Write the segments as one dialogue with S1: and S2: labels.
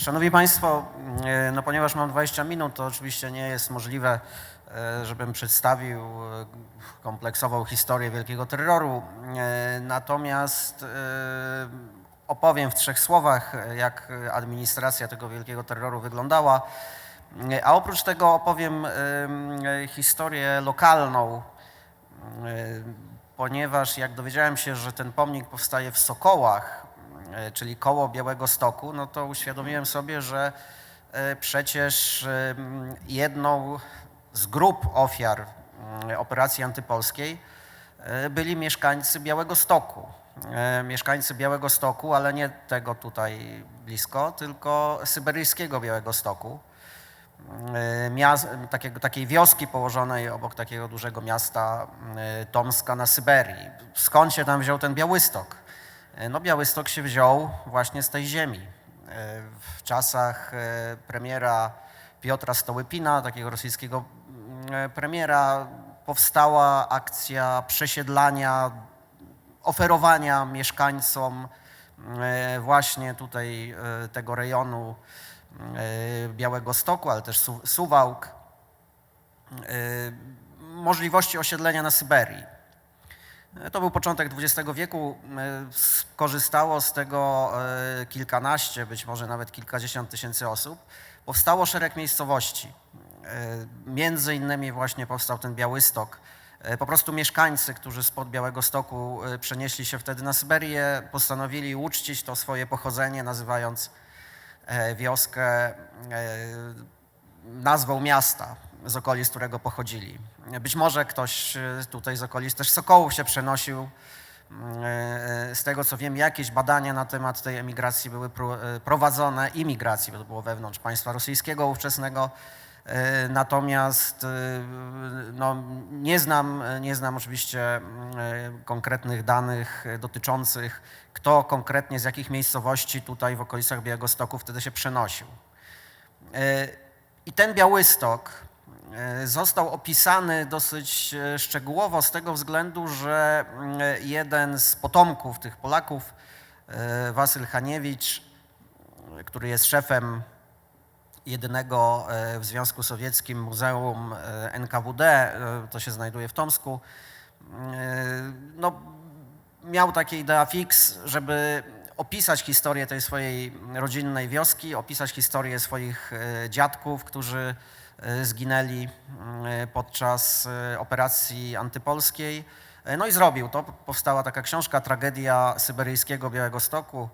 S1: Szanowni Państwo, e, no ponieważ mam 20 minut, to oczywiście nie jest możliwe, e, żebym przedstawił e, kompleksową historię wielkiego terroru. E, Natomiast opowiem w trzech słowach, jak administracja tego wielkiego terroru wyglądała. A oprócz tego opowiem em, historię lokalną, ponieważ jak dowiedziałem się, że ten pomnik powstaje w Sokołach, czyli koło Białego Stoku, no to uświadomiłem sobie, że e, przecież jedną z grup ofiar mm, operacji antypolskiej e, byli mieszkańcy Białego Stoku. E, Mieszkańcy Białego Stoku, ale nie tego tutaj blisko, tylko syberyjskiego Białego Stoku e, takiej wioski położonej obok takiego dużego miasta e, Tomska na Syberii. Skąd się tam wziął ten Białystok? E, No Białystok się wziął właśnie z tej ziemi. E, W czasach e, premiera Piotra Stołypina, takiego rosyjskiego mm, premiera, powstała akcja przesiedlania, oferowania mieszkańcom e, właśnie tutaj tego rejonu e, Białego Stoku, ale też Su- Suwałk, możliwości osiedlenia na Syberii. To był początek XX wieku. Skorzystało z tego e, kilkanaście, być może nawet kilkadziesiąt tysięcy osób. Powstało szereg miejscowości. E, Między innymi właśnie powstał ten Białystok. E, Po prostu mieszkańcy, którzy spod Białego Stoku przenieśli się wtedy na Syberię, postanowili uczcić to swoje pochodzenie, nazywając wioskę nazwą miasta, z okolic którego pochodzili. Być może ktoś e, tutaj z okolic też Sokołów się przenosił. E, Z tego co wiem, jakieś badania na temat tej emigracji były pro- e, prowadzone, imigracji, bo to było wewnątrz państwa rosyjskiego ówczesnego. E, Natomiast e, no, nie, znam, nie znam oczywiście e, konkretnych danych e, dotyczących, kto konkretnie z jakich miejscowości tutaj w okolicach Białegostoku wtedy się przenosił. E, I ten Białystok e, został opisany dosyć e, szczegółowo z tego względu, że mm, jeden z potomków tych Polaków, e, Wasyl Haniewicz, e, który jest szefem jedynego e, w Związku Sowieckim Muzeum e, NKWD, e, to się znajduje w Tomsku, e, no, miał takie idea fix, żeby opisać historię tej swojej rodzinnej wioski, opisać historię swoich e, dziadków, którzy e, zginęli e, podczas e, operacji antypolskiej. E, No i zrobił to. Powstała taka książka Tragedia Syberyjskiego Białego Stoku.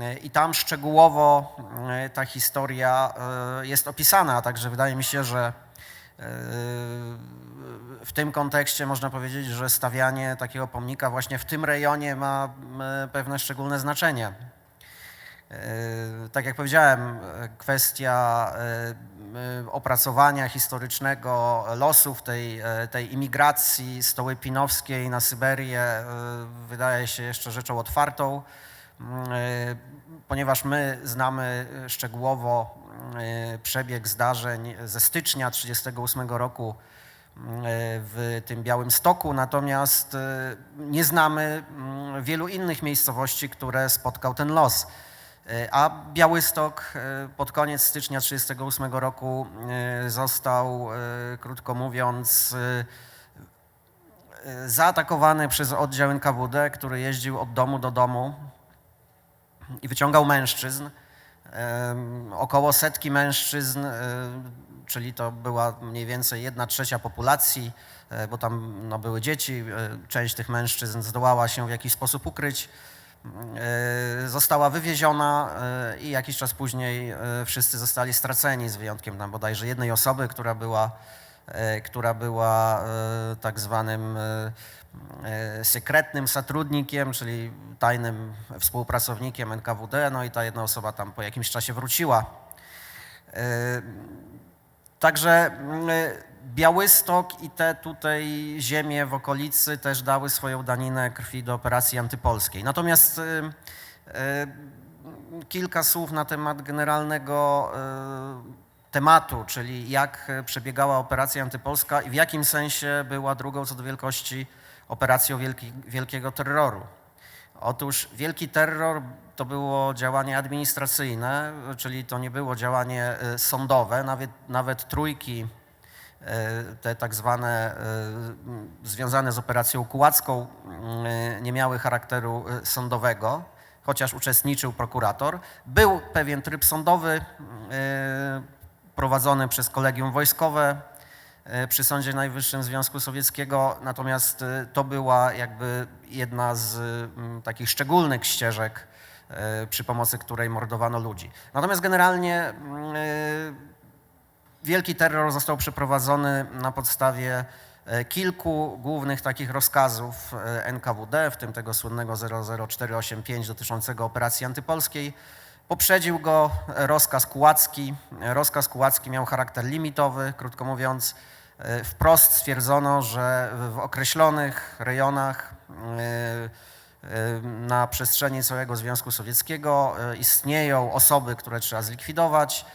S1: E, I tam szczegółowo e, ta historia e, jest opisana, także wydaje mi się, że e, w tym kontekście można powiedzieć, że stawianie takiego pomnika właśnie w tym rejonie ma pewne szczególne znaczenie. E, Tak jak powiedziałem, e, kwestia e, opracowania historycznego losów tej, e, tej imigracji stołypinowskiej na Syberię e, wydaje się jeszcze rzeczą otwartą, ponieważ my znamy szczegółowo przebieg zdarzeń ze stycznia 1938 roku w tym Białym Stoku, natomiast nie znamy mm, wielu innych miejscowości, które spotkał ten los. E, A Białystok e, pod koniec stycznia 1938 roku e, został, krótko mówiąc, zaatakowany przez oddział NKWD, który jeździł od domu do domu i wyciągał mężczyzn. Około setki mężczyzn, czyli to była mniej więcej jedna trzecia populacji, bo tam no, były dzieci, część tych mężczyzn zdołała się w jakiś sposób ukryć. E, Została wywieziona e, i jakiś czas później e, wszyscy zostali straceni, z wyjątkiem tam bodajże jednej osoby, która była, która była tak zwanym sekretnym zatrudnikiem, czyli tajnym współpracownikiem NKWD, no i ta jedna osoba tam po jakimś czasie wróciła. Także Białystok i te tutaj ziemie w okolicy też dały swoją daninę krwi do operacji antypolskiej. Natomiast y, y, kilka słów na temat generalnego y, tematu, czyli jak przebiegała operacja antypolska i w jakim sensie była drugą co do wielkości operacją wielki, wielkiego terroru. Otóż Wielki Terror to było działanie administracyjne, czyli to nie było działanie sądowe, nawet, nawet trójki, te tak zwane y, związane z operacją kułacką y, nie miały charakteru sądowego, chociaż uczestniczył prokurator. Był pewien tryb sądowy prowadzony przez kolegium wojskowe, e, przy Sądzie Najwyższym Związku Sowieckiego, natomiast e, to była jakby jedna z takich szczególnych ścieżek, e, przy pomocy której mordowano ludzi. Natomiast generalnie e, Wielki terror został przeprowadzony na podstawie e, kilku głównych takich rozkazów e, NKWD, w tym tego słynnego 00485 dotyczącego operacji antypolskiej. Poprzedził go rozkaz kułacki. Rozkaz kułacki miał charakter limitowy, krótko mówiąc. e, Wprost stwierdzono, że w określonych rejonach na przestrzeni całego Związku Sowieckiego istnieją osoby, które trzeba zlikwidować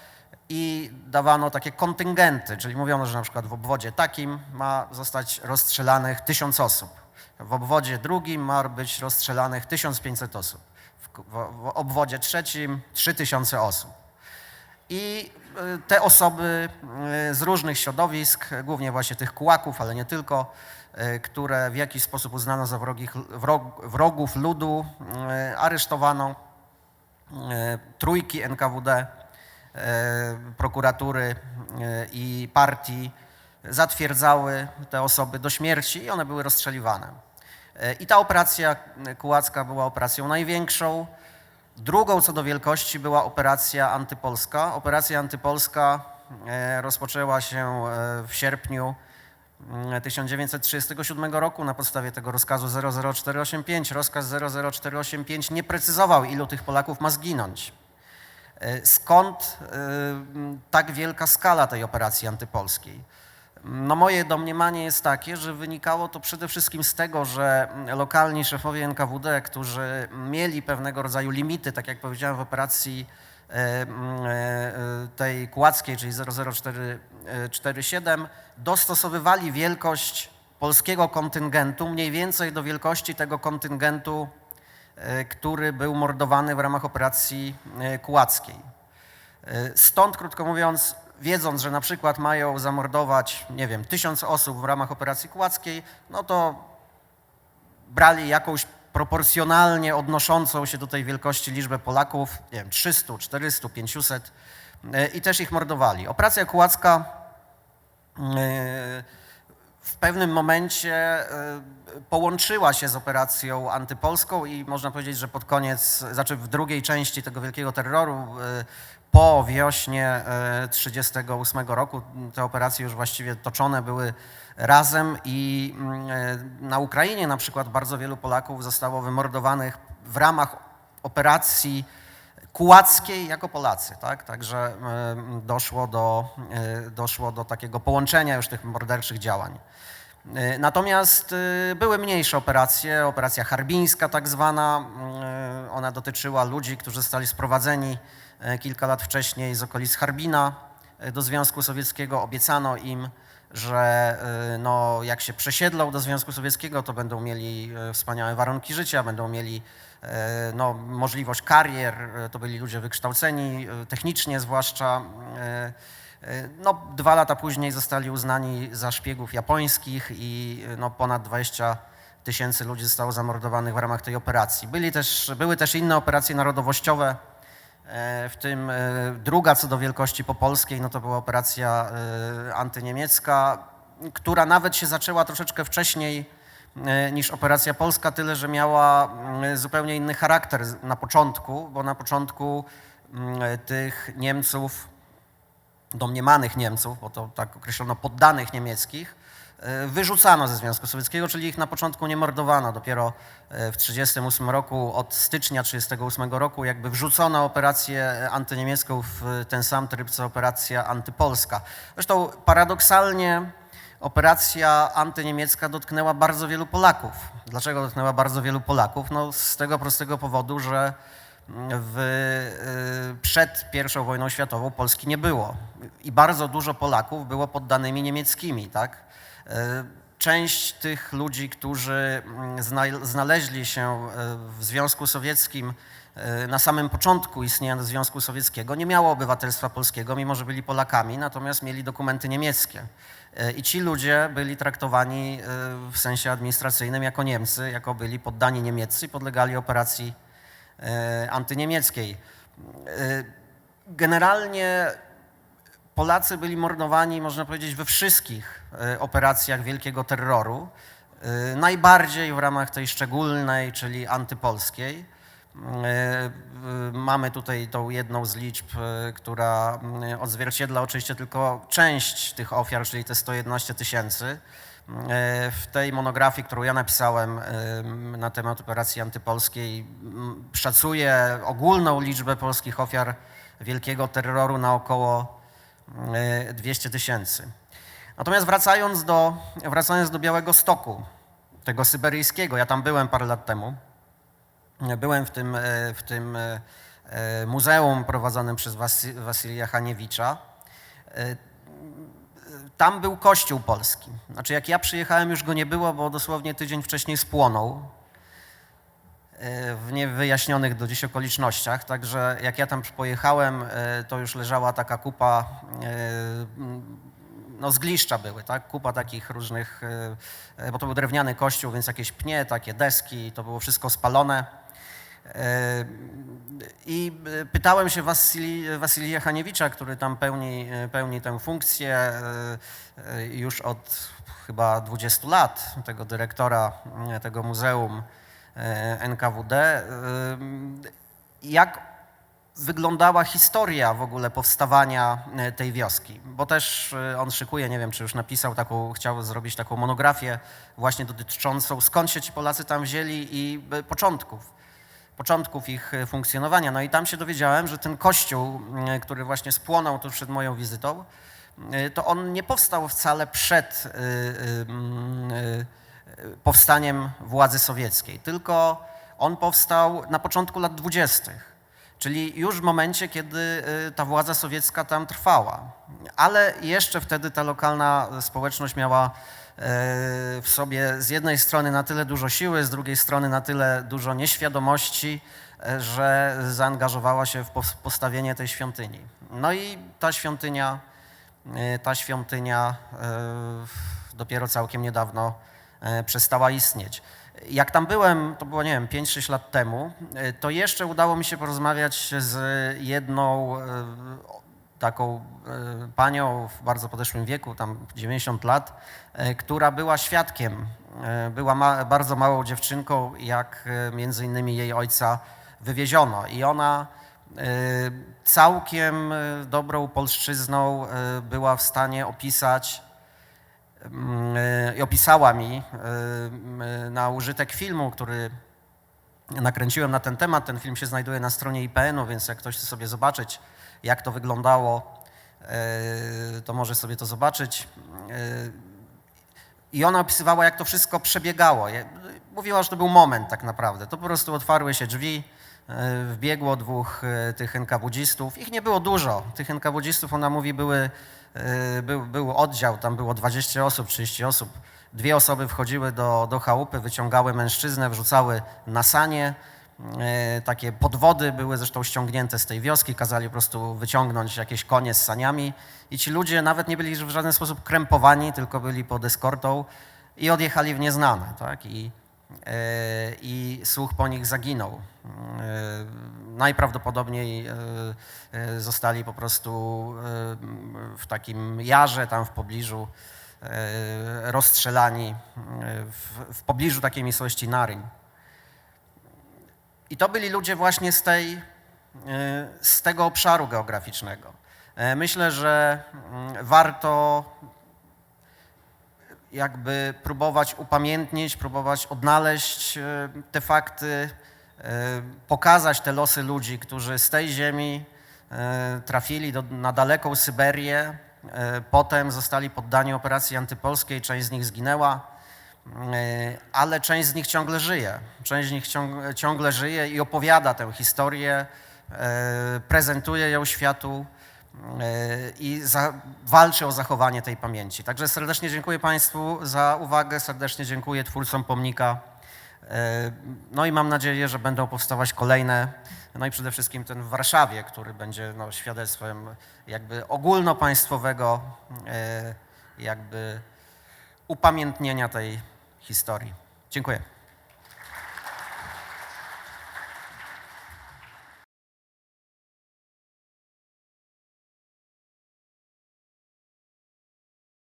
S1: i dawano takie kontyngenty, czyli mówiono, że na przykład w obwodzie takim ma zostać rozstrzelanych tysiąc osób, w obwodzie drugim ma być rozstrzelanych 1500 osób, w, w, obwodzie trzecim 3000 osób. I y, te osoby y, z różnych środowisk, głównie właśnie tych kułaków, ale nie tylko, y, które w jakiś sposób uznano za wrogich, wrog, wrogów ludu, aresztowano. Trójki NKWD, prokuratury y, i partii zatwierdzały te osoby do śmierci i one były rozstrzeliwane. Y, I ta operacja kułacka była operacją największą. Drugą co do wielkości była operacja antypolska. Operacja antypolska e, rozpoczęła się e, w sierpniu mm, 1937 roku na podstawie tego rozkazu 00485. Rozkaz 00485 nie precyzował, ilu tych Polaków ma zginąć. E, Skąd e, tak wielka skala tej operacji antypolskiej? No moje domniemanie jest takie, że wynikało to przede wszystkim z tego, że lokalni szefowie NKWD, którzy mieli pewnego rodzaju limity, tak jak powiedziałem w operacji e, tej kłackiej, czyli 00447, dostosowywali wielkość polskiego kontyngentu mniej więcej do wielkości tego kontyngentu, który był mordowany w ramach operacji e, kułackiej. E, Stąd, krótko mówiąc, wiedząc, że na przykład mają zamordować, nie wiem, tysiąc osób w ramach operacji kułackiej, no to brali jakąś proporcjonalnie odnoszącą się do tej wielkości liczbę Polaków, nie wiem, 300, 400, 500 e, i też ich mordowali. Operacja kułacka e, w pewnym momencie e, połączyła się z operacją antypolską i można powiedzieć, że pod koniec, znaczy w drugiej części tego wielkiego terroru, e, po wiośnie 1938 roku, te operacje już właściwie toczone były razem i na Ukrainie na przykład bardzo wielu Polaków zostało wymordowanych w ramach operacji kułackiej jako Polacy, tak? Także e, doszło do, e, doszło do takiego połączenia już tych morderczych działań. E, Natomiast były mniejsze operacje, operacja harbińska tak zwana, ona dotyczyła ludzi, którzy zostali sprowadzeni kilka lat wcześniej z okolic Harbina do Związku Sowieckiego. Obiecano im, że e, no, jak się przesiedlą do Związku Sowieckiego, to będą mieli e, wspaniałe warunki życia, będą mieli e, no, możliwość karier, to byli ludzie wykształceni, technicznie zwłaszcza. No, dwa lata później zostali uznani za szpiegów japońskich i no, ponad 20 tysięcy ludzi zostało zamordowanych w ramach tej operacji. Byli też, były też inne operacje narodowościowe, w tym e, druga co do wielkości po polskiej, no to była operacja e, antyniemiecka, która nawet się zaczęła troszeczkę wcześniej e, niż operacja polska, tyle że miała mm, zupełnie inny charakter na początku, bo na początku mm, tych Niemców, domniemanych Niemców, bo to tak określono poddanych niemieckich, e, wyrzucano ze Związku Sowieckiego, czyli ich na początku nie mordowano. Dopiero e, w 1938 roku, od stycznia 1938 roku, jakby wrzucono operację antyniemiecką w ten sam tryb co operacja antypolska. Zresztą paradoksalnie operacja antyniemiecka dotknęła bardzo wielu Polaków. Dlaczego dotknęła bardzo wielu Polaków? No z tego prostego powodu, że w, y, przed I wojną światową Polski nie było i bardzo dużo Polaków było poddanymi niemieckimi, tak? Y, część tych ludzi, którzy mm, zna- znaleźli się e, w Związku Sowieckim e, na samym początku istnienia Związku Sowieckiego, nie miało obywatelstwa polskiego, mimo że byli Polakami, natomiast mieli dokumenty niemieckie. E, I ci ludzie byli traktowani e, w sensie administracyjnym jako Niemcy, jako byli poddani niemieccy i podlegali operacji e, antyniemieckiej. E, Generalnie Polacy byli mordowani, można powiedzieć, we wszystkich e, operacjach wielkiego terroru. E, Najbardziej w ramach tej szczególnej, czyli antypolskiej. E, Mamy tutaj tą jedną z liczb, która mm, odzwierciedla oczywiście tylko część tych ofiar, czyli te 111 tysięcy. W tej monografii, którą ja napisałem em, na temat operacji antypolskiej, szacuję ogólną liczbę polskich ofiar wielkiego terroru na około 200 tysięcy. Natomiast wracając do, wracając do Białego Stoku, tego syberyjskiego, ja tam byłem parę lat temu. Byłem w tym, e, w tym e, e, muzeum prowadzonym przez Wasy- Wasylija Haniewicza. E, Tam był kościół polski. Znaczy, jak ja przyjechałem, już go nie było, bo dosłownie tydzień wcześniej spłonął e, w niewyjaśnionych do dziś okolicznościach. Także jak ja tam pojechałem, e, to już leżała taka kupa, e, no zgliszcza były, tak? Kupa takich różnych, e, e, bo to był drewniany kościół, więc jakieś pnie, takie deski, to było wszystko spalone. E, I e, pytałem się Wasili, Haniewicza, który tam pełni, e, pełni tę funkcję e, e, już od chyba 20 lat, tego dyrektora e, tego muzeum e, NKWD, e, jak wyglądała historia w ogóle powstawania e, tej wioski, bo też e, on szykuje, nie wiem czy już napisał taką, chciał zrobić taką monografię właśnie dotyczącą skąd się ci Polacy tam wzięli i e, początków początków ich e, funkcjonowania. No i tam się dowiedziałem, że ten kościół, e, który właśnie spłonął tuż przed moją wizytą, e, to on nie powstał wcale przed e, e, e, powstaniem władzy sowieckiej, tylko on powstał na początku lat dwudziestych, czyli już w momencie, kiedy e, ta władza sowiecka tam trwała. Ale jeszcze wtedy ta lokalna społeczność miała e, w sobie z jednej strony na tyle dużo siły, z drugiej strony na tyle dużo nieświadomości, e, że zaangażowała się w pos- postawienie tej świątyni. No i ta świątynia, ta świątynia dopiero całkiem niedawno przestała istnieć. Jak tam byłem, to było, nie wiem, 5-6 lat temu, e, to jeszcze udało mi się porozmawiać z jedną e, taką e, panią w bardzo podeszłym wieku, tam 90 lat, e, która była świadkiem, e, była ma, bardzo małą dziewczynką, jak e, między innymi jej ojca wywieziono i ona e, całkiem e, dobrą polszczyzną e, była w stanie opisać e, i opisała mi na użytek filmu, który nakręciłem na ten temat. Ten film się znajduje na stronie IPN-u, więc jak ktoś chce sobie zobaczyć, jak to wyglądało, e, to może sobie to zobaczyć. E, I ona opisywała, jak to wszystko przebiegało. Mówiła, że to był moment tak naprawdę. To po prostu otwarły się drzwi, e, wbiegło dwóch tych NKWDzistów. Ich nie było dużo. Tych NKWDzistów, ona mówi, były, był, był oddział, tam było 20 osób, 30 osób. Dwie osoby wchodziły do, do chałupy, wyciągały mężczyznę, wrzucały na sanie. E, Takie podwody były zresztą ściągnięte z tej wioski, kazali po prostu wyciągnąć jakieś konie z saniami i ci ludzie nawet nie byli w żaden sposób krępowani, tylko byli pod eskortą i odjechali w nieznane, tak? I, e, i słuch po nich zaginął. Najprawdopodobniej e, e, zostali po prostu e, w takim jarze tam w pobliżu rozstrzelani w, w pobliżu takiej miejscowości Naryń. I to byli ludzie właśnie z, tej, z tego obszaru geograficznego. Myślę, że mm, warto jakby próbować upamiętnić, próbować odnaleźć e, te fakty, e, pokazać te losy ludzi, którzy z tej ziemi e, trafili do, na daleką Syberię, potem zostali poddani operacji antypolskiej, część z nich zginęła, ale część z nich ciągle żyje. Część z nich ciąg- ciągle żyje i opowiada tę historię, prezentuje ją światu. I za, walczy o zachowanie tej pamięci. Także serdecznie dziękuję Państwu za uwagę, serdecznie dziękuję twórcom pomnika. E, No i mam nadzieję, że będą powstawać kolejne, no i przede wszystkim ten w Warszawie, który będzie no, świadectwem jakby ogólnopaństwowego e, jakby upamiętnienia tej historii. Dziękuję.